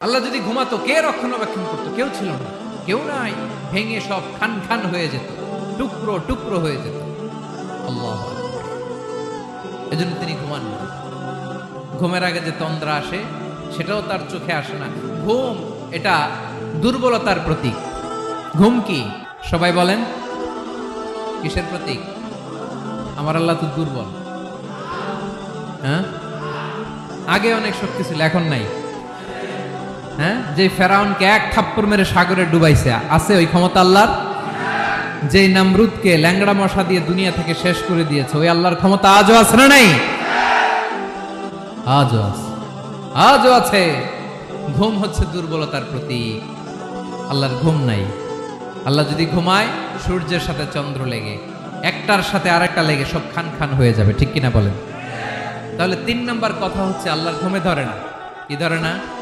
আল্লাহ যদি ঘুমাতো, কে রক্ষণাবেক্ষণ করতো? কেউ ছিল না। কেউ নাই। ভেঙে সব খান খান হয়ে যেত। টুকরো টুকরো হয়ে যেত। আল্লাহ এজন্য তিনি ঘুমান না। ঘুমের আগে যে তন্দ্রা আসে, সেটাও তার চোখে আসে না। ঘুম, এটা দুর্বলতার প্রতীক। ঘুম কি? সবাই বলেন, কিসের প্রতীক? আমার আল্লাহ তো দুর্বল। হ্যাঁ? আগে অনেক শক্তি ছিল, এখন নাই। হ্যাঁ? যে ফেরাউনকে এক থাপ্পড় মেরে সাগরে ডুবাইছে। আছে ওই ক্ষমতা আল্লাহর? যে নামরুদকে ল্যাংড়া মশা দিয়ে দুনিয়া থেকে শেষ করে দিয়েছে, ওই আল্লাহর ক্ষমতা আজও আছে না নাই? আজও আছে। আজও আছে। ঘুম হচ্ছে দুর্বলতার প্রতীক। আল্লাহর ঘুম নাই। আল্লাহ যদি ঘুমায়, সূর্যের সাথে চন্দ্র লেগে, একটার সাথে আরেকটা লেগে সব খান খান হয়ে যাবে, ঠিক কিনা বলেন? তাহলে তিন নম্বর কথা হচ্ছে, আল্লাহর ঘুমে ধরে না। কি ধরে না?